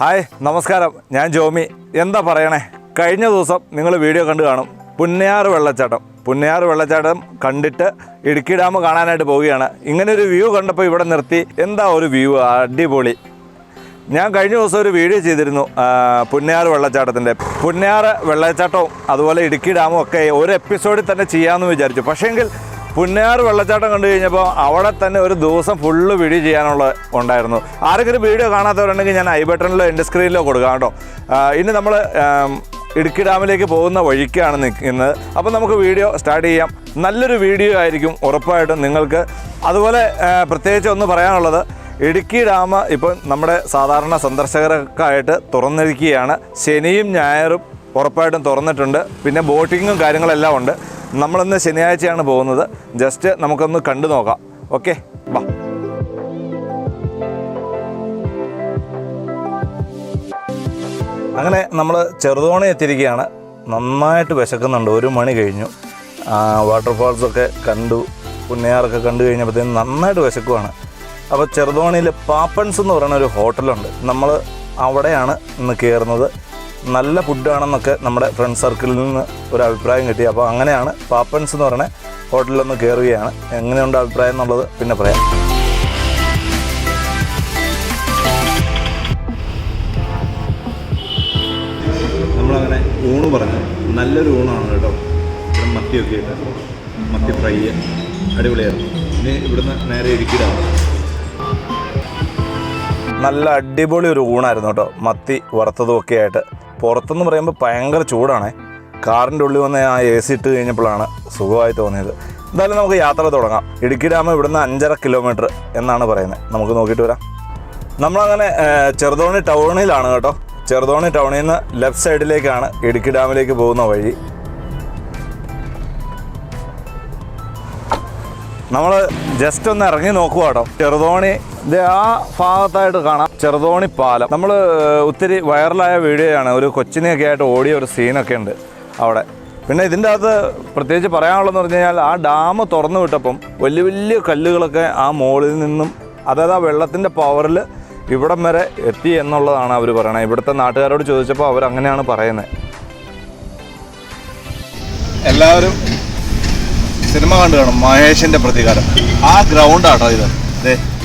Hi നമസ്കാരം. ഞാൻ ജോമി. എന്താ പറയണേ? കഴിഞ്ഞ ദിവസം നിങ്ങൾ വീഡിയോ കണ്ടു കാണും. പുന്നയാറ് വെള്ളച്ചാട്ടം. പുന്നയാറ് വെള്ളച്ചാട്ടം കണ്ടിട്ട് ഇടുക്കി ഡാം കാണാനായിട്ട് പോവുകയാണ്. ഇങ്ങനെ ഒരു വ്യൂ കണ്ടപ്പോൾ ഇവിടെ നിർത്തി. എന്താ ഒരു വ്യൂ? അടിപൊളി. ഞാൻ കഴിഞ്ഞ ദിവസം ഒരു വീഡിയോ ചെയ്തിരുന്നു പുന്നയാറ് വെള്ളച്ചാട്ടത്തിന്റെ പുന്നയാറ് വെള്ളച്ചാട്ടവും അതുപോലെ ഇടുക്കി ഡാമും ഒക്കെ ഒരു എപ്പിസോഡിൽ തന്നെ ചെയ്യാമെന്ന് വിചാരിച്ചു. പക്ഷേങ്കിൽ പുന്നയാറ് വെള്ളച്ചാട്ടം കണ്ടു കഴിഞ്ഞപ്പോൾ അവിടെ തന്നെ ഒരു ദിവസം ഫുള്ള് വീഡിയോ ചെയ്യാനുള്ള ഉണ്ടായിരുന്നു. ആരെങ്കിലും വീഡിയോ കാണാത്തവരുണ്ടെങ്കിൽ ഞാൻ ഐ ബട്ടണിലോ എന്റെ സ്ക്രീനിലോ കൊടുക്കാം കേട്ടോ. ഇനി നമ്മൾ ഇടുക്കി ഡാമിലേക്ക് പോകുന്ന വഴിക്കാണ് നിൽക്കുന്നത്. അപ്പോൾ നമുക്ക് വീഡിയോ സ്റ്റാർട്ട് ചെയ്യാം. നല്ലൊരു വീഡിയോ ആയിരിക്കും ഉറപ്പായിട്ടും നിങ്ങൾക്ക്. അതുപോലെ പ്രത്യേകിച്ച് ഒന്ന് പറയാനുള്ളത് ഇടുക്കി ഡാം ഇപ്പം നമ്മുടെ സാധാരണ സന്ദർശകർക്കായിട്ട് തുറന്നിരിക്കുകയാണ്. ശനിയും ഞായറും ഉറപ്പായിട്ടും തുറന്നിട്ടുണ്ട്. പിന്നെ ബോട്ടിങ്ങും കാര്യങ്ങളെല്ലാം ഉണ്ട്. നമ്മളിന്ന് ശനിയാഴ്ചയാണ് പോകുന്നത്. ജസ്റ്റ് നമുക്കൊന്ന് കണ്ടു നോക്കാം. ഓക്കെ ബാ അങ്ങനെ നമ്മൾ ചെറുതോണി എത്തിയിരിക്കുകയാണ്. നന്നായിട്ട് വിശക്കുന്നുണ്ട്. ഒരു മണി കഴിഞ്ഞു. വാട്ടർഫാൾസൊക്കെ കണ്ടു. പുന്നയാറൊക്കെ കണ്ടു കഴിഞ്ഞപ്പോഴത്തേനും നന്നായിട്ട് വിശക്കുവാണ്. അപ്പോൾ ചെറുതോണിയിൽ പാപ്പൻസ് എന്ന് പറയുന്ന ഒരു ഹോട്ടലുണ്ട്. നമ്മൾ അവിടെയാണ് ഇന്ന് കയറുന്നത്. നല്ല ഫുഡാണെന്നൊക്കെ നമ്മുടെ ഫ്രണ്ട് സർക്കിളിൽ നിന്ന് ഒരു അഭിപ്രായം കിട്ടി. അപ്പോൾ അങ്ങനെയാണ് പാപ്പൻസ് എന്ന് പറയുന്ന ഹോട്ടലിലൊന്ന് കയറുകയാണ്. എങ്ങനെയുണ്ട് അഭിപ്രായം എന്നുള്ളത് പിന്നെ പറയാം. നമ്മളങ്ങനെ ഊണ് പറഞ്ഞു നല്ലൊരു ഊണാണ് കേട്ടോ. ഇവിടെ മത്തിയൊക്കെ ഇട്ട് മത്തി ഫ്രൈ അടിപൊളിയായിരുന്നു. ഇനി ഇവിടുന്ന് നേരെ ഇടുക്കിയിലാണ്. നല്ല അടിപൊളി ഒരു ഊണായിരുന്നു കേട്ടോ. മത്തി വറുത്തതും ഒക്കെ ആയിട്ട്. പുറത്തെന്ന് പറയുമ്പോൾ ഭയങ്കര ചൂടാണ്. കാറിന്റെ ഉള്ളിൽ വന്ന് ആ എ സി ഇട്ട് കഴിഞ്ഞപ്പോഴാണ് സുഖമായി തോന്നിയത്. എന്തായാലും നമുക്ക് യാത്ര തുടങ്ങാം. ഇടുക്കി ഡാം ഇവിടുന്ന് അഞ്ചര കിലോമീറ്റർ എന്നാണ് പറയുന്നത്. നമുക്ക് നോക്കിയിട്ട് വരാം. നമ്മളങ്ങനെ ചെറുതോണി ടൗണിലാണ് കേട്ടോ. ചെറുതോണി ടൗണിൽ നിന്ന് ലെഫ്റ്റ് സൈഡിലേക്കാണ് ഇടുക്കി ഡാമിലേക്ക് പോകുന്ന വഴി. നമ്മൾ ജസ്റ്റ് ഒന്ന് ഇറങ്ങി നോക്കുക കേട്ടോ ചെറുതോണി ആ ഭാഗത്തായിട്ട് കാണാം. ചെറുതോണി പാലം. നമ്മൾ ഒത്തിരി വൈറലായ വീഡിയോയാണ്. ഒരു കൊച്ചിനെയൊക്കെ ആയിട്ട് ഓടിയ ഒരു സീനൊക്കെ ഉണ്ട് അവിടെ. പിന്നെ ഇതിന്റെ അകത്ത് പ്രത്യേകിച്ച് പറയാനുള്ളതെന്ന് പറഞ്ഞു കഴിഞ്ഞാൽ ആ ഡാം തുറന്നു വിട്ടപ്പം വലിയ വലിയ കല്ലുകളൊക്കെ ആ മോളിൽ നിന്നും അതായത് ആ വെള്ളത്തിന്റെ പവറിൽ ഇവിടം വരെ എത്തി എന്നുള്ളതാണ് അവർ പറയുന്നത് ഇവിടുത്തെ നാട്ടുകാരോട് ചോദിച്ചപ്പോൾ അവർ അങ്ങനെയാണ് പറയുന്നത്. എല്ലാവരും സിനിമ കണ്ടു കാണും മഹേഷിന്റെ പ്രതികാരം. ആ ഗ്രൗണ്ട് ആട്ടോ ഇത്. ആരും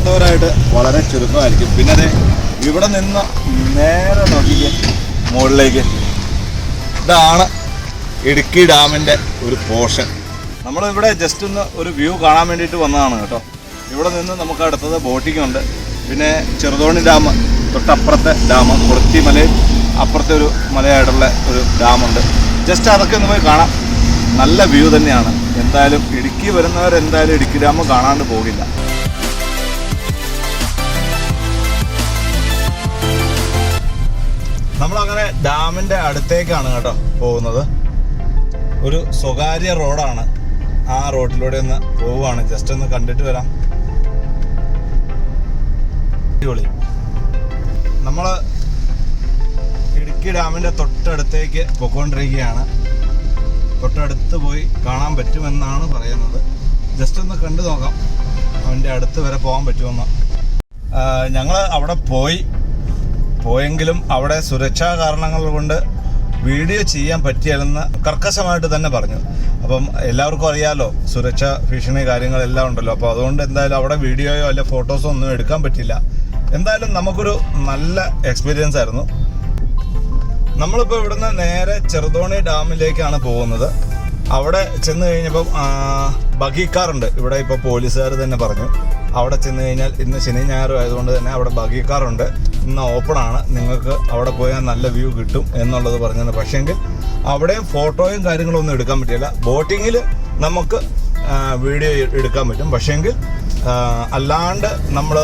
കാണാത്തവരായിട്ട് വളരെ ചുരുക്കമായിരിക്കും. പിന്നെ അതെ ഇവിടെ നിന്ന് നേരെ നോക്കിയ മുകളിലേക്ക്. ഇതാണ് ഇടുക്കി ഡാമിന്റെ ഒരു പോർഷൻ. നമ്മൾ ഇവിടെ ജസ്റ്റ് ഒന്ന് ഒരു വ്യൂ കാണാൻ വേണ്ടിയിട്ട് വന്നതാണ് കേട്ടോ. ഇവിടെ നിന്ന് നമുക്ക് അടുത്തത് ബോട്ടിങ്ങുണ്ട് പിന്നെ ചെറുതോണി ഡാം തൊട്ടപ്പുറത്തെ ഡാം കുറച്ചി മലയിൽ അപ്പുറത്തെ ഒരു മലയായിട്ടുള്ള ഒരു ഡാമുണ്ട് ജസ്റ്റ് അതൊക്കെ ഒന്ന് പോയി കാണാം. നല്ല വ്യൂ തന്നെയാണ്. എന്തായാലും ഇടുക്കി വരുന്നവർ എന്തായാലും ഇടുക്കി ഡാം കാണാണ്ട് പോകില്ല. നമ്മളങ്ങനെ ഡാമിന്റെ അടുത്തേക്കാണ് കേട്ടോ പോകുന്നത്. ഒരു സ്വകാര്യ റോഡാണ്. ആ റോഡിലൂടെ ഒന്ന് പോവുകയാണ്. ജസ്റ്റ് ഒന്ന് കണ്ടിട്ട് വരാം. അടിപൊളി. നമ്മൾ ഇടുക്കി ഡാമിന്റെ തൊട്ടടുത്തേക്ക് പൊക്കോണ്ടിരിക്കുകയാണ് തൊട്ടടുത്ത് പോയി കാണാൻ പറ്റുമെന്നാണ് പറയുന്നത്. ജസ്റ്റ് ഒന്ന് കണ്ടു നോക്കാം. അവന്റെ അടുത്ത് വരെ പോകാൻ പറ്റുമെന്ന്. ഞങ്ങൾ അവിടെ പോയി. പോയെങ്കിലും അവിടെ സുരക്ഷാ കാരണങ്ങൾ കൊണ്ട് വീഡിയോ ചെയ്യാൻ പറ്റിയാലെന്ന് കർക്കശമായിട്ട് തന്നെ പറഞ്ഞു. അപ്പം എല്ലാവർക്കും അറിയാലോ സുരക്ഷ ഭീഷണി കാര്യങ്ങളെല്ലാം ഉണ്ടല്ലോ. അപ്പോൾ അതുകൊണ്ട് എന്തായാലും അവിടെ വീഡിയോയോ അല്ല ഫോട്ടോസോ ഒന്നും എടുക്കാൻ പറ്റില്ല. എന്തായാലും നമുക്കൊരു നല്ല എക്സ്പീരിയൻസ് ആയിരുന്നു. നമ്മളിപ്പോൾ ഇവിടുന്ന് നേരെ ചെറുതോണി ഡാമിലേക്കാണ് പോകുന്നത്. അവിടെ ചെന്ന് കഴിഞ്ഞപ്പം ബഗിക്കാറുണ്ട് ഇവിടെ ഇപ്പോൾ പോലീസുകാർ തന്നെ പറഞ്ഞു. അവിടെ ചെന്ന് കഴിഞ്ഞാൽ ഇന്ന് ശനി ഞായറും ആയതുകൊണ്ട് തന്നെ അവിടെ ബഗിക്കാറുണ്ട് ഇന്ന് ഓപ്പൺ ആണ് നിങ്ങൾക്ക് അവിടെ പോയാൽ നല്ല വ്യൂ കിട്ടും എന്നുള്ളത് പറഞ്ഞത് പക്ഷേങ്കിൽ അവിടെയും ഫോട്ടോയും കാര്യങ്ങളും ഒന്നും എടുക്കാൻ പറ്റില്ല. ബോട്ടിങ്ങിൽ നമുക്ക് വീഡിയോ എടുക്കാൻ പറ്റും. പക്ഷേങ്കിൽ അല്ലാണ്ട് നമ്മൾ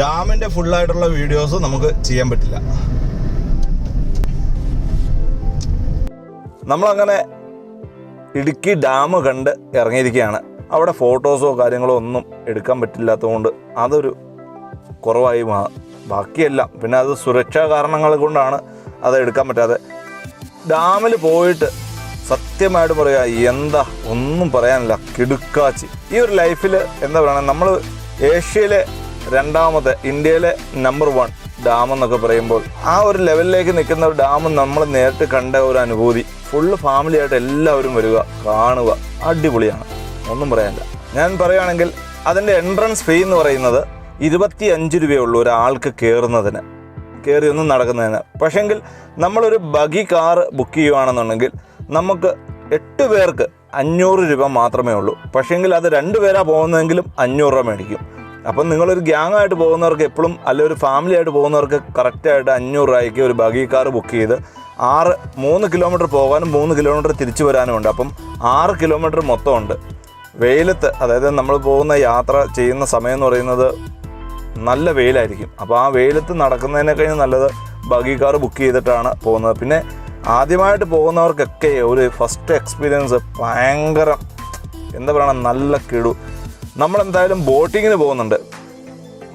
ഡാമിന്റെ ഫുള്ളായിട്ടുള്ള വീഡിയോസ് നമുക്ക് ചെയ്യാൻ പറ്റില്ല. നമ്മളങ്ങനെ ഇടുക്കി ഡാം കണ്ട് ഇറങ്ങിയിരിക്കുകയാണ്. അവിടെ ഫോട്ടോസോ കാര്യങ്ങളോ ഒന്നും എടുക്കാൻ പറ്റില്ലാത്തതുകൊണ്ട് അതൊരു കുറവായി മാ ബാക്കിയെല്ലാം. പിന്നെ അത് സുരക്ഷാ കാരണങ്ങൾ കൊണ്ടാണ് അത് എടുക്കാൻ പറ്റാതെ. ഡാമിൽ പോയിട്ട് സത്യമായിട്ട് പറയുക എന്താ ഒന്നും പറയാനില്ല. കിടുക്കാച്ചി. ഈ ഒരു ലൈഫിൽ എന്താ പറയുക നമ്മൾ ഏഷ്യയിലെ രണ്ടാമത്തെ ഇന്ത്യയിലെ നമ്പർ വൺ ഡാം എന്നൊക്കെ പറയുമ്പോൾ ആ ഒരു ലെവലിലേക്ക് നിൽക്കുന്ന ഒരു ഡാം നമ്മൾ നേരിട്ട് കണ്ട ഒരു അനുഭൂതി. ഫുള്ള് ഫാമിലിയായിട്ട് എല്ലാവരും വരിക കാണുക അടിപൊളിയാണ്. ഒന്നും പറയാനില്ല. ഞാൻ പറയുകയാണെങ്കിൽ അതിന്റെ എൻട്രൻസ് ഫീ എന്ന് പറയുന്നത് ഇരുപത്തി അഞ്ച് രൂപയുള്ളൂ ഒരാൾക്ക് കയറുന്നതിന്. കയറി ഒന്നും നടക്കുന്നതിന്. പക്ഷെങ്കിൽ നമ്മളൊരു ബഗി കാർ ബുക്ക് ചെയ്യുകയാണെന്നുണ്ടെങ്കിൽ നമുക്ക് എട്ട് പേർക്ക് അഞ്ഞൂറ് രൂപ മാത്രമേ ഉള്ളൂ. പക്ഷേങ്കിൽ അത് രണ്ട് പേരാ പോകുന്നതെങ്കിലും അഞ്ഞൂറ് രൂപ മേടിക്കും. അപ്പം നിങ്ങളൊരു ഗ്യാങ് ആയിട്ട് പോകുന്നവർക്ക് എപ്പോഴും അല്ലെങ്കിൽ ഒരു ഫാമിലി ആയിട്ട് പോകുന്നവർക്ക് കറക്റ്റായിട്ട് അഞ്ഞൂറ് രൂപയ്ക്ക് ഒരു ബഗി കാർ ബുക്ക് ചെയ്ത് ആറ് മൂന്ന് കിലോമീറ്റർ പോകാനും മൂന്ന് കിലോമീറ്റർ തിരിച്ചു വരാനും ഉണ്ട്. അപ്പം ആറ് കിലോമീറ്റർ മൊത്തമുണ്ട് വെയിലത്ത് അതായത് നമ്മൾ പോകുന്ന യാത്ര ചെയ്യുന്ന സമയം എന്ന് പറയുന്നത് നല്ല വെയിലായിരിക്കും. അപ്പോൾ ആ വെയിലത്ത് നടക്കുന്നതിനേക്കാൾ നല്ലത് ബഗി കാർ ബുക്ക് ചെയ്തിട്ടാണ് പോകുന്നത്. പിന്നെ ആദ്യമായിട്ട് പോകുന്നവർക്കൊക്കെ ഒരു ഫസ്റ്റ് എക്സ്പീരിയൻസ് ഭയങ്കര എന്താ പറയുക നല്ല കിടു. നമ്മളെന്തായാലും ബോട്ടിങ്ങിന് പോകുന്നുണ്ട്.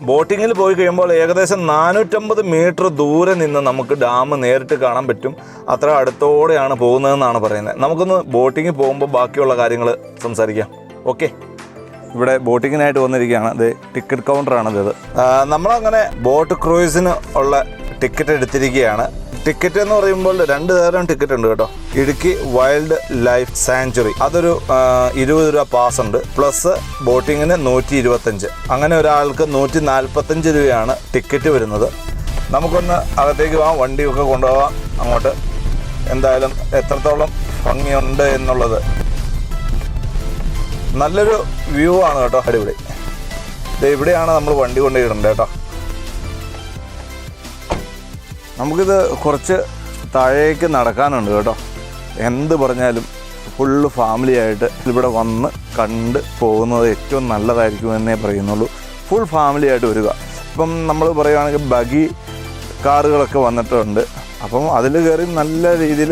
ബോട്ടിങ്ങിൽ പോയി കഴിയുമ്പോൾ ഏകദേശം നാനൂറ്റമ്പത് മീറ്റർ ദൂരെ നിന്ന് നമുക്ക് ഡാം നേരിട്ട് കാണാൻ പറ്റും. അത്ര അടുത്തോടെയാണ് പോകുന്നതെന്നാണ് പറയുന്നത്. നമുക്കൊന്ന് ബോട്ടിങ്ങിൽ പോകുമ്പോൾ ബാക്കിയുള്ള കാര്യങ്ങൾ സംസാരിക്കാം. ഓക്കെ ഇവിടെ ബോട്ടിങ്ങിനായിട്ട് വന്നിരിക്കുകയാണ്. ഇത് ടിക്കറ്റ് കൗണ്ടറാണ് ഇത് നമ്മളങ്ങനെ ബോട്ട് ക്രൂയിസിന് ഉള്ള ടിക്കറ്റ് എടുത്തിരിക്കുകയാണ്. ടിക്കറ്റ് എന്ന് പറയുമ്പോൾ രണ്ട് തരം ടിക്കറ്റ് ഉണ്ട് കേട്ടോ. ഇടുക്കി വൈൽഡ് ലൈഫ് സാങ്ച്വറി അതൊരു ഇരുപത് രൂപ പാസ് ഉണ്ട്. പ്ലസ് ബോട്ടിങ്ങിന് നൂറ്റി ഇരുപത്തഞ്ച് അങ്ങനെ ഒരാൾക്ക് നൂറ്റി നാൽപ്പത്തഞ്ച് രൂപയാണ് ടിക്കറ്റ് വരുന്നത്. നമുക്കൊന്ന് അകത്തേക്ക് പോകാം വണ്ടിയൊക്കെ കൊണ്ടുപോകാം അങ്ങോട്ട് എന്തായാലും എത്രത്തോളം ഭംഗിയുണ്ട് എന്നുള്ളത് നല്ലൊരു വ്യൂ ആണ് കേട്ടോ അടിപൊളി. ഇത് ഇവിടെയാണ് നമ്മൾ വണ്ടി കൊണ്ടുപോയിടേണ്ടത് കേട്ടോ. നമുക്കിത് കുറച്ച് താഴേക്ക് നടക്കാനുണ്ട് കേട്ടോ. എന്ത് പറഞ്ഞാലും ഫുള്ള് ഫാമിലി ആയിട്ട് ഇവിടെ വന്ന് കണ്ട് പോകുന്നത് ഏറ്റവും നല്ലതായിരിക്കും എന്നേ പറയുന്നുള്ളൂ. ഫുൾ ഫാമിലി ആയിട്ട് വരിക. ഇപ്പം നമ്മൾ പറയുകയാണെങ്കിൽ ബഗി കാറുകളൊക്കെ വന്നിട്ടുണ്ട്. അപ്പം അതിൽ കയറി നല്ല രീതിയിൽ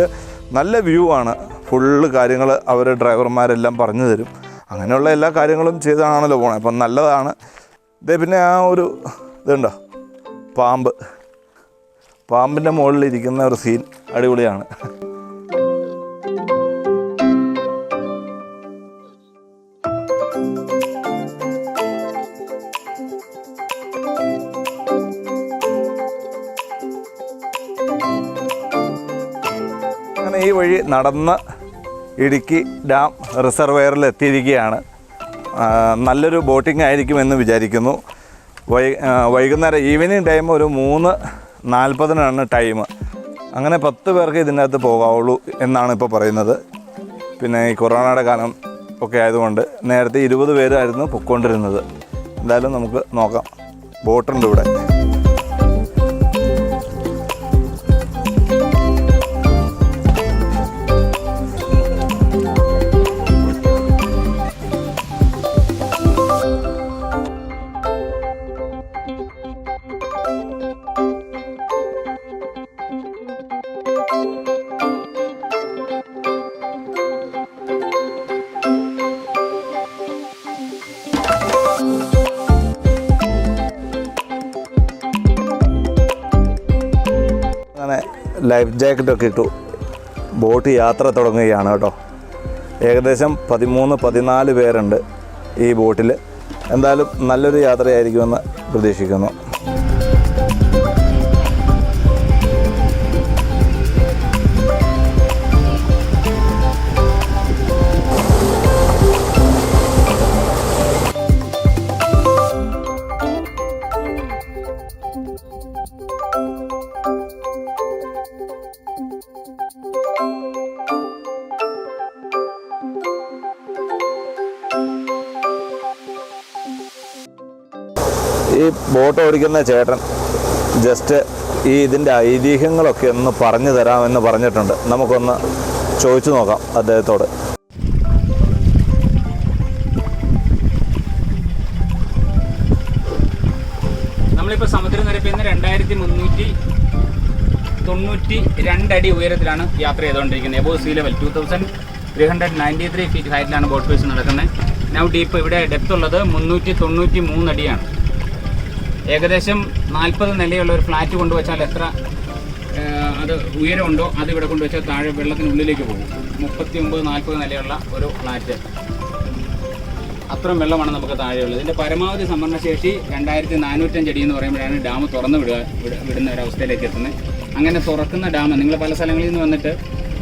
നല്ല വ്യൂ ആണ്. ഫുള്ള് കാര്യങ്ങൾ അവർ ഡ്രൈവർമാരെല്ലാം പറഞ്ഞു തരും. അങ്ങനെയുള്ള എല്ലാ കാര്യങ്ങളും ചെയ്താണല്ലോ പോണത് അപ്പം നല്ലതാണ്. ഇതേ പിന്നെ ആ ഒരു ഇതുണ്ടോ പാമ്പ്. പാമ്പിന്റെ മുകളിൽ ഇരിക്കുന്ന ഒരു സീൻ അടിപൊളിയാണ്. അങ്ങനെ ഈ വഴി നടന്ന് ഇടുക്കി ഡാം റിസർവെയറിൽ എത്തിയിരിക്കുകയാണ്. നല്ലൊരു ബോട്ടിംഗ് ആയിരിക്കുമെന്ന് വിചാരിക്കുന്നു. വൈ വൈകുന്നേരം ഈവനിങ് ടൈം ഒരു മൂന്ന് നാൽപ്പതിനാണ് ടൈം. അങ്ങനെ പത്ത് പേർക്ക് ഇതിനകത്ത് പോകാവുള്ളൂ എന്നാണ് ഇപ്പോൾ പറയുന്നത്. പിന്നെ ഈ കൊറോണയുടെ കാലം ഒക്കെ ആയതുകൊണ്ട് നേരത്തെ ഇരുപത് പേരായിരുന്നു പൊക്കൊണ്ടിരുന്നത് എന്തായാലും നമുക്ക് നോക്കാം. ബോട്ടുണ്ട് ഇവിടെ. ലൈഫ് ജാക്കറ്റൊക്കെ ഇട്ടു. ബോട്ട് യാത്ര തുടങ്ങുകയാണ് കേട്ടോ. ഏകദേശം പതിമൂന്ന് പതിനാല് പേരുണ്ട് ഈ ബോട്ടിൽ എന്തായാലും നല്ലൊരു യാത്രയായിരിക്കുമെന്ന് പ്രതീക്ഷിക്കുന്നു. ഓടിക്കുന്ന ചേട്ടൻ ജസ്റ്റ് ഈ ഇതിന്റെ ഐതിഹ്യങ്ങളൊക്കെ ഒന്ന് പറഞ്ഞു തരാമെന്ന് പറഞ്ഞിട്ടുണ്ട്. നമുക്കൊന്ന് ചോദിച്ചു നോക്കാം അദ്ദേഹത്തോട്. നമ്മളിപ്പോൾ സമുദ്രനിരപ്പിൽ നിന്ന് രണ്ടായിരത്തി മുന്നൂറ്റി തൊണ്ണൂറ്റി രണ്ടടി ഉയരത്തിലാണ് യാത്ര ചെയ്തുകൊണ്ടിരിക്കുന്നത്. Above sea level two thousand three hundred ninety three feet ഹൈറ്റിലാണ് boat race നടക്കുന്നത്. നൗ ഡീപ്പ് ഇവിടെ ഡെപ്ത് ഉള്ളത് മുന്നൂറ്റി തൊണ്ണൂറ്റി മൂന്ന് അടിയാണ് ഏകദേശം നാൽപ്പത് നിലയുള്ള ഒരു ഫ്ലാറ്റ് കൊണ്ടുവച്ചാൽ എത്ര അത് ഉയരമുണ്ടോ അത് ഇവിടെ കൊണ്ടുവച്ചാൽ താഴെ വെള്ളത്തിനുള്ളിലേക്ക് പോകും. മുപ്പത്തി ഒമ്പത് നാൽപ്പത് നിലയുള്ള ഒരു ഫ്ലാറ്റ്. അത്രയും വെള്ളമാണ് നമുക്ക് താഴെയുള്ളത്. ഇതിന്റെ പരമാവധി സംഭരണശേഷി രണ്ടായിരത്തി നാനൂറ്റഞ്ച് അടി എന്ന് പറയുമ്പോഴാണ് ഡാം തുറന്ന് വിടുക വിടുന്ന ഒരു അവസ്ഥയിലേക്ക് എത്തുന്നത്. അങ്ങനെ തുറക്കുന്ന ഡാം നിങ്ങൾ പല സ്ഥലങ്ങളിൽ നിന്ന് വന്നിട്ട്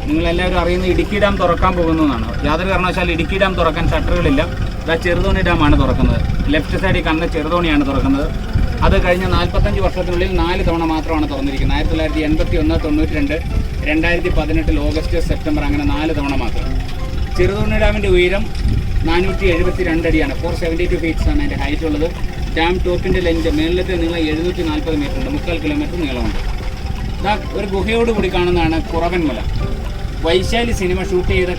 നിങ്ങളെല്ലാവരും അറിയുന്ന ഇടുക്കി ഡാം തുറക്കാൻ പോകുന്നതാണ് യാതൊരു കാരണവശാലും ഇടുക്കി ഡാം തുറക്കാൻ ഷട്ടറുകളില്ല. ഇതാ ചെറുതോണി ഡാമാണ് തുറക്കുന്നത്. ലെഫ്റ്റ് സൈഡിൽ കാണുന്ന ചെറുതോണിയാണ് തുറക്കുന്നത്. അത് കഴിഞ്ഞ നാൽപ്പത്തഞ്ച് വർഷത്തിനുള്ളിൽ നാല് തവണ മാത്രമാണ് തുറന്നിരിക്കുന്നത്. ആയിരത്തി തൊള്ളായിരത്തി എൺപത്തി ഒന്ന് തൊണ്ണൂറ്റി രണ്ട് രണ്ടായിരത്തി പതിനെട്ടിൽ ഓഗസ്റ്റ് സെപ്റ്റംബർ അങ്ങനെ നാല് തവണ മാത്രം. ചെറുതോണി ഡാമിന്റെ ഉയരം നാനൂറ്റി എഴുപത്തി രണ്ട് അടിയാണ്. ഫോർ സെവന്റി ടു ഫീറ്റ്സ് ആണ് അതിന്റെ ഹൈറ്റ് ഉള്ളത്. ഡാം ടോപ്പിന്റെ ലെഞ്ച് മേളിലത്തെ നീളം എഴുന്നൂറ്റി നാൽപ്പത് മീറ്റർ ഉണ്ട്. മുക്കാൽ കിലോമീറ്റർ നീളമുണ്ട്. ഇതാ ഒരു ഗുഹയോടുകൂടി കാണുന്നതാണ് കുറവൻമല. വൈശാലി സിനിമ ഷൂട്ട് ചെയ്ത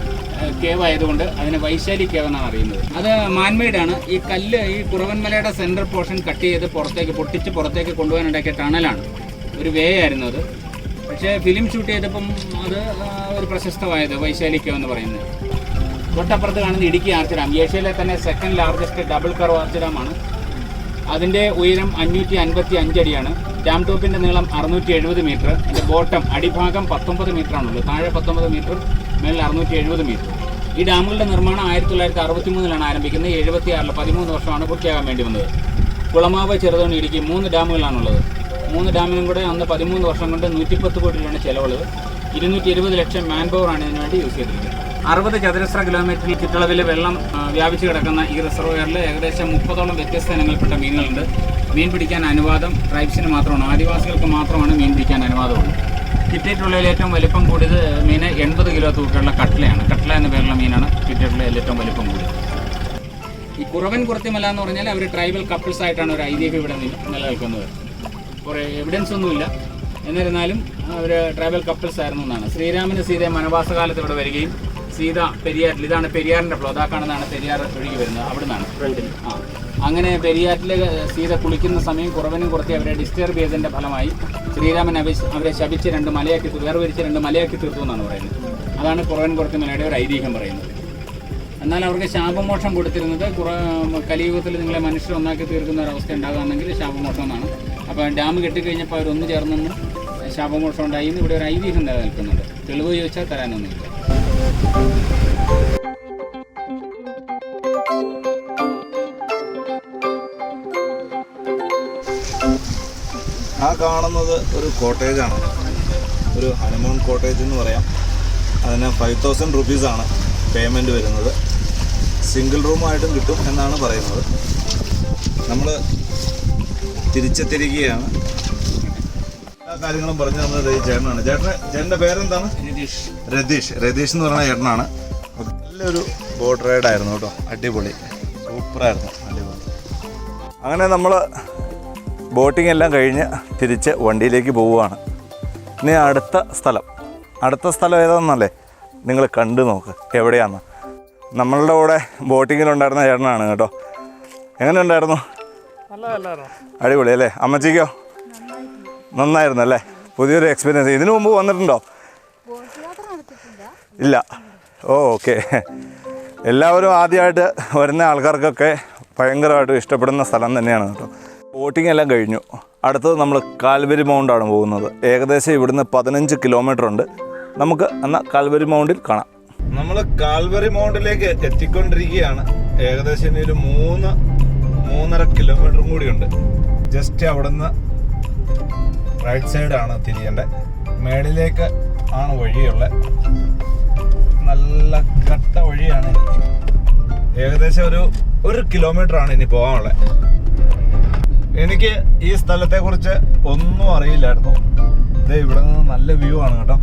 കേവ് ആയതുകൊണ്ട് അതിനെ വൈശാലി കേവ് എന്നാണ് അറിയുന്നത്. അത് മാൻമെയ്ഡ് ആണ് ഈ കല്ല് ഈ കുറവൻമലയുടെ സെൻട്രൽ പോർഷൻ കട്ട് ചെയ്ത് പുറത്തേക്ക് പൊട്ടിച്ച് പുറത്തേക്ക് കൊണ്ടുപോകാനുണ്ടാക്കിയ ടണലാണ്. ഒരു വേ ആയിരുന്നു അത്. പക്ഷേ ഫിലിം ഷൂട്ട് ചെയ്തപ്പം അത് ഒരു പ്രശസ്തമായത് വൈശാലി കേവ് എന്ന് പറയുന്നത്. തൊട്ടപ്പുറത്ത് കാണുന്ന ഇടുക്കി ആർച്ച് ഡാം ഏഷ്യയിലെ തന്നെ second largest double curve arch ഡാമാണ് അതിന്റെ ഉയരം അഞ്ഞൂറ്റി അൻപത്തി അഞ്ചടിയാണ് ഡാം ടോപ്പിന്റെ നീളം അറുന്നൂറ്റി എഴുപത് മീറ്റർ. അതിന്റെ ബോട്ടം അടിഭാഗം പത്തൊമ്പത് മീറ്റർ ആണുള്ളത് താഴെ പത്തൊമ്പത് മീറ്റർ മേളിൽ അറുന്നൂറ്റി എഴുപത് മീറ്റർ ഈ ഡാമുകളുടെ നിർമ്മാണം ആയിരത്തി തൊള്ളായിരത്തി അറുപത്തി മൂന്നിലാണ് ആരംഭിക്കുന്നത്. എഴുപത്തി ആറിൽ പതിമൂന്ന് വർഷമാണ് പൂർത്തിയാകാൻ വേണ്ടി വന്നത്. കുളമാവ് ചെറുതോണി ഇടുക്കി മൂന്ന് ഡാമുകളാണുള്ളത്. മൂന്ന് ഡാമിനും കൂടെ അന്ന് പതിമൂന്ന് വർഷം കൊണ്ട് നൂറ്റിപ്പത്ത് കോടി രൂപയാണ് ചിലവുള്ളത്. ഇരുന്നൂറ്റി ഇരുപത് ലക്ഷം മാൻ പവർ ആണ് ഇതിനുവേണ്ടി യൂസ് ചെയ്തിരിക്കുന്നത്. അറുപത് ചതുരശ്ര കിലോമീറ്ററിൽ ചുറ്റളവിൽ വെള്ളം വ്യാപിച്ചു കിടക്കുന്ന ഈ റിസർവയറിൽ ഏകദേശം മുപ്പതോളം വ്യത്യസ്ത ഇനങ്ങളിൽപ്പെട്ട മീനുകളുണ്ട്. മീൻ പിടിക്കാൻ അനുവാദം ട്രൈബ്സിന് മാത്രമാണ്. ആദിവാസികൾക്ക് മാത്രമാണ് മീൻ പിടിക്കാൻ അനുവാദമുള്ളത് കിട്ടിയിട്ടുള്ളതിൽ ഏറ്റവും വലിപ്പം കൂടിയത് മീന് എൺപത് കിലോ തൂക്കമുള്ള കട്ട്ലയാണ്. കട്ട്ല എന്ന പേരുള്ള മീനാണ് കിട്ടിയിട്ടുള്ളതിൽ ഏറ്റവും വലിപ്പം കൂടിയത്. ഈ കുറവൻ കുറത്തിമല എന്ന് പറഞ്ഞാൽ അവർ ട്രൈബൽ കപ്പിൾസ് ആയിട്ടാണ് ഒരു ഐതിഹ്യം ഇവിടെ നിൽ- നിലനിൽക്കുന്നത്. കുറേ എവിഡൻസ് ഒന്നുമില്ല. എന്നിരുന്നാലും അവർ ട്രൈബൽ കപ്പിൾസ് ആയിരുന്നു എന്നാണ്. ശ്രീരാമന് സീതയും വനവാസകാലത്ത് ഇവിടെ വരികയും സീത പെരിയാറിൽ ഇതാണ് പെരിയാറിന്റെ ഫ്ലോ അതാ കാണുന്നതാണ് പെരിയാർ ഒഴുകി വരുന്നത്. അവിടെ നിന്നാണ് ഫ്രണ്ടിൽ. ആ. അങ്ങനെ പെരിയാറ്റിലെ സീത കുളിക്കുന്ന സമയം കുറവനും കുറത്തി അവരെ ഡിസ്റ്റർബ് ചെയ്തതിന്റെ ഫലമായി ശ്രീരാമൻ അവ അവരെ ശപിച്ച് രണ്ട് മലയാക്കി വേർവരിച്ച് രണ്ട് മലയാക്കി തീർത്തു എന്നാണ് പറയുന്നത്. അതാണ് കുറവൻ കുറത്തി മലയുടെ ഒരു ഐതിഹ്യം പറയുന്നത്. എന്നാൽ അവർക്ക് ശാപമോക്ഷം കൊടുത്തിരുന്നത് കുറ കലിയുഗത്തിൽ നിങ്ങളെ മനുഷ്യർ ഒന്നാക്കി തീർക്കുന്ന ഒരു അവസ്ഥ ഉണ്ടാകുകയാണെങ്കിൽ ശാപമോക്ഷം എന്നാണ്. അപ്പോൾ ഡാം കെട്ടിക്കഴിഞ്ഞപ്പോൾ അവരൊന്ന് ചേർന്നൊന്നും ശാപമോക്ഷം ഉണ്ടായി എന്ന് ഇവിടെ ഒരു ഐതിഹ്യം നിലനിൽക്കുന്നുണ്ട്. തെളിവ് ചോദിച്ചാൽ തരാനൊന്നുമില്ല. ആ കാണുന്നത് ഒരു കോട്ടേജാണ്. ഒരു ഹനുമോൺ കോട്ടേജ് എന്ന് പറയാം. അതിന് ഫൈവ് തൗസൻഡ് റുപ്പീസാണ് പേയ്മെന്റ് വരുന്നത്. സിംഗിൾ റൂമായിട്ടും കിട്ടും എന്നാണ് പറയുന്നത്. നമ്മൾ തിരിച്ചെത്തിരിക്കുകയാണ് എല്ലാ കാര്യങ്ങളും പറഞ്ഞു തന്നത് ചേട്ടനാണ്. ചേട്ടൻ ചേട്ടന്റെ പേരെന്താണ്? നിതീഷ്. രതീഷ്. രതീഷ് എന്ന് പറയുന്ന ചേട്ടനാണ്. നല്ലൊരു ബോട്ട് റൈഡ് ആയിരുന്നു കേട്ടോ. അടിപൊളി. സൂപ്പറായിരുന്നു അടിപൊളി. അങ്ങനെ നമ്മൾ ബോട്ടിംഗ് എല്ലാം കഴിഞ്ഞ് തിരിച്ച് വണ്ടിയിലേക്ക് പോവുകയാണ്. ഇനി അടുത്ത സ്ഥലം. അടുത്ത സ്ഥലം ഏതാണെന്നല്ലേ നിങ്ങൾ കണ്ടു നോക്ക്. എവിടെയാന്ന്? നമ്മളുടെ കൂടെ ബോട്ടിങ്ങിലുണ്ടായിരുന്ന ചേട്ടനാണ് കേട്ടോ. എങ്ങനെ ഉണ്ടായിരുന്നു അടിപൊളി അല്ലേ? അമ്മച്ചിക്കോ? നന്നായിരുന്നു. അല്ലേ? പുതിയൊരു എക്സ്പീരിയൻസ് ഇതിനു മുമ്പ് വന്നിട്ടുണ്ടോ? ഇല്ല. Oh okay. എല്ലാവരും ആദ്യമായിട്ട് വരുന്ന ആൾക്കാർക്കൊക്കെ ഭയങ്കരമായിട്ട് ഇഷ്ടപ്പെടുന്ന സ്ഥലം തന്നെയാണ് കേട്ടോ. ബോട്ടിംഗ് എല്ലാം കഴിഞ്ഞു. അടുത്തത് നമ്മൾ കാൽവരി മൗണ്ടാണ് പോകുന്നത്. ഏകദേശം ഇവിടുന്ന് പതിനഞ്ച് കിലോമീറ്റർ ഉണ്ട്. നമുക്ക് എന്നാൽ കാൽവരി മൗണ്ടിൽ കാണാം. നമ്മൾ കാൽവരി മൗണ്ടിലേക്ക് എത്തിക്കൊണ്ടിരിക്കുകയാണ്. ഏകദേശം ഇനി ഒരു മൂന്ന് മൂന്നര കിലോമീറ്ററും കൂടിയുണ്ട് ജസ്റ്റ് അവിടുന്ന് റൈറ്റ് സൈഡാണ് തിരിയേണ്ടത്. മേളിലേക്ക് ആണ് വഴിയുള്ളത്. നല്ല കട്ട വഴിയാണ്. ഏകദേശം ഒരു ഒരു കിലോമീറ്റർ ആണ് ഇനി പോകാനുള്ളത് എനിക്ക് ഈ സ്ഥലത്തെ കുറിച്ച് ഒന്നും അറിയില്ലായിരുന്നു. ഇത് ഇവിടെ നിന്ന് നല്ല വ്യൂ ആണ് കേട്ടോ.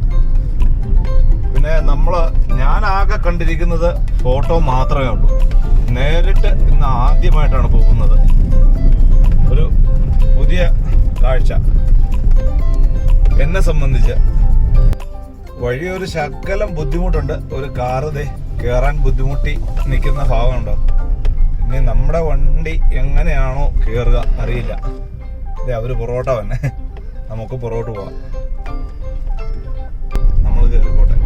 പിന്നെ നമ്മൾ ഞാൻ ആകെ കണ്ടിരിക്കുന്നത് ഫോട്ടോ മാത്രമേ ഉള്ളൂ. നേരിട്ട് ഇന്ന് ആദ്യമായിട്ടാണ് പോകുന്നത്. ഒരു പുതിയ കാഴ്ച. എന്നെ സംബന്ധിച്ച്. വഴി ഒരു ശകലം ബുദ്ധിമുട്ടുണ്ട്. ഒരു കാറ് ദേ കയറാൻ ബുദ്ധിമുട്ടി നിൽക്കുന്ന ഭാഗമുണ്ടോ? ഇനി നമ്മുടെ വണ്ടി എങ്ങനെയാണോ കയറുക അറിയില്ല. അതെ അവർ പൊറോട്ട തന്നെ നമുക്ക് പൊറോട്ട് പോവാം നമ്മൾ കയറി പോട്ടെ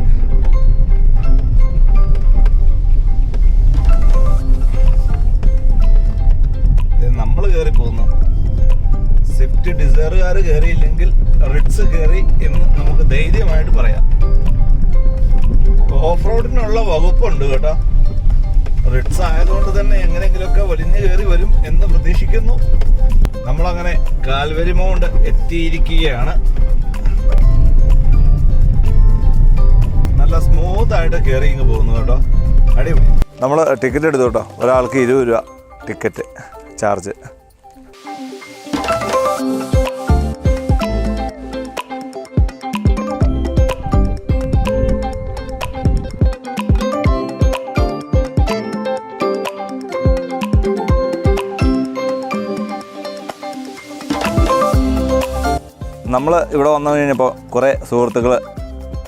നമ്മൾ കയറി പോകുന്നു സ്വിഫ്റ്റ് ഡിസയറുകാർ കയറിയില്ലെങ്കിൽ റിഡ്സ് കയറി എന്ന് നമുക്ക് ധൈര്യമായിട്ട് പറയാം. ഓഫ് റോഡിനുള്ള വകുപ്പുണ്ട് കേട്ടോ. റിട്സ് ആയതുകൊണ്ട് തന്നെ എങ്ങനെയെങ്കിലുമൊക്കെ വലിഞ്ഞു കയറി വരും എന്ന് പ്രതീക്ഷിക്കുന്നു. നമ്മളങ്ങനെ കാൽവരി മൗണ്ട് എത്തിയിരിക്കുകയാണ്. നല്ല സ്മൂത്ത് ആയിട്ട് കയറി ഇങ്ങ് പോകുന്നു കേട്ടോ. അടിപൊളി. നമ്മൾ ടിക്കറ്റ് എടുത്തു കേട്ടോ. ഒരാൾക്ക് ഇരുപത് രൂപ ടിക്കറ്റ് ചാർജ് നമ്മൾ ഇവിടെ വന്നു കഴിഞ്ഞപ്പോൾ കുറേ സുഹൃത്തുക്കൾ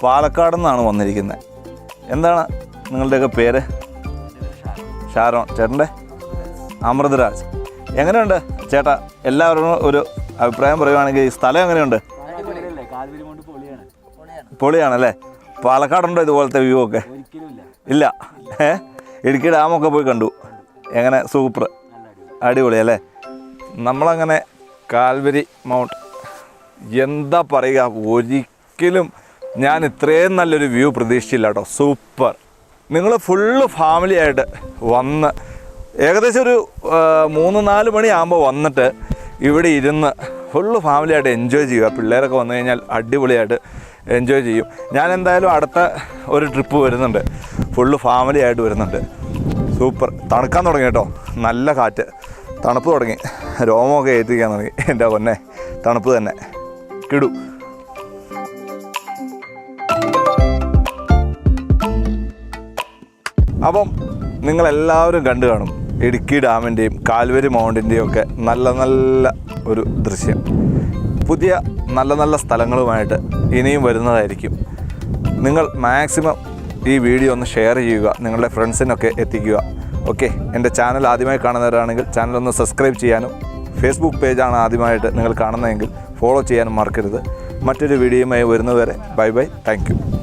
പാലക്കാട് നിന്നാണ് വന്നിരിക്കുന്നത്. എന്താണ് നിങ്ങളുടെയൊക്കെ പേര്? ഷാരോൺ. ചേട്ടന്റെ? അമൃതരാജ്. എങ്ങനെയുണ്ട് ചേട്ടാ? എല്ലാവരും ഒരു അഭിപ്രായം പറയുവാണെങ്കിൽ ഈ സ്ഥലം എങ്ങനെയുണ്ട്? പൊളിയാണല്ലേ? പാലക്കാടുണ്ടോ ഇതുപോലത്തെ വ്യൂ ഒക്കെ? ഇല്ല. ഏ? ഇടുക്കി ഡാമൊക്കെ പോയി കണ്ടു. എങ്ങനെ? സൂപ്പർ. അടിപൊളി അല്ലേ നമ്മളങ്ങനെ കാൽവരി മൗണ്ട് എന്താ പറയുക? ഒരിക്കലും ഞാൻ ഇത്രയും നല്ലൊരു വ്യൂ പ്രതീക്ഷിച്ചില്ല കേട്ടോ സൂപ്പർ നിങ്ങൾ ഫുള്ള് ഫാമിലി ആയിട്ട് വന്ന് ഏകദേശം ഒരു മൂന്ന് നാല് മണിയാകുമ്പോൾ വന്നിട്ട് ഇവിടെ ഇരുന്ന് ഫുള്ള് ഫാമിലി ആയിട്ട് എൻജോയ് ചെയ്യുക. പിള്ളേരൊക്കെ വന്നു കഴിഞ്ഞാൽ അടിപൊളിയായിട്ട് എൻജോയ് ചെയ്യും. ഞാൻ എന്തായാലും അടുത്ത ഒരു ട്രിപ്പ് വരുന്നുണ്ട്. ഫുള്ള് ഫാമിലി ആയിട്ട് വരുന്നുണ്ട്. സൂപ്പർ തണുക്കാൻ തുടങ്ങി കേട്ടോ. നല്ല കാറ്റ്. തണുപ്പ് തുടങ്ങി. രോമമൊക്കെ ഏറ്റിരിക്കാൻ തുടങ്ങി. എന്റെ പൊന്നെ. തണുപ്പ് തന്നെ. കിടു അപ്പം നിങ്ങളെല്ലാവരും കണ്ടു കാണും ഇടുക്കി ഡാമിന്റെയും കാൽവരി മൗണ്ടിന്റെയും ഒക്കെ നല്ല നല്ല ഒരു ദൃശ്യം. പുതിയ നല്ല നല്ല സ്ഥലങ്ങളുമായിട്ട് ഇനിയും വരുന്നതായിരിക്കും. നിങ്ങൾ മാക്സിമം ഈ വീഡിയോ ഒന്ന് ഷെയർ ചെയ്യുക നിങ്ങളുടെ ഫ്രണ്ട്സിനൊക്കെ എത്തിക്കുക. ഓക്കെ എന്റെ ചാനൽ ആദ്യമായി കാണുന്നവരാണെങ്കിൽ ചാനൽ ഒന്ന് സബ്സ്ക്രൈബ് ചെയ്യാനും ഫേസ്ബുക്ക് പേജാണ് ആദ്യമായിട്ട് നിങ്ങൾ കാണുന്നതെങ്കിൽ ഫോളോ ചെയ്യാൻ മറക്കരുത്. മറ്റൊരു വീഡിയോയുമായി വരുന്നതുവരെ ബൈ ബൈ. താങ്ക്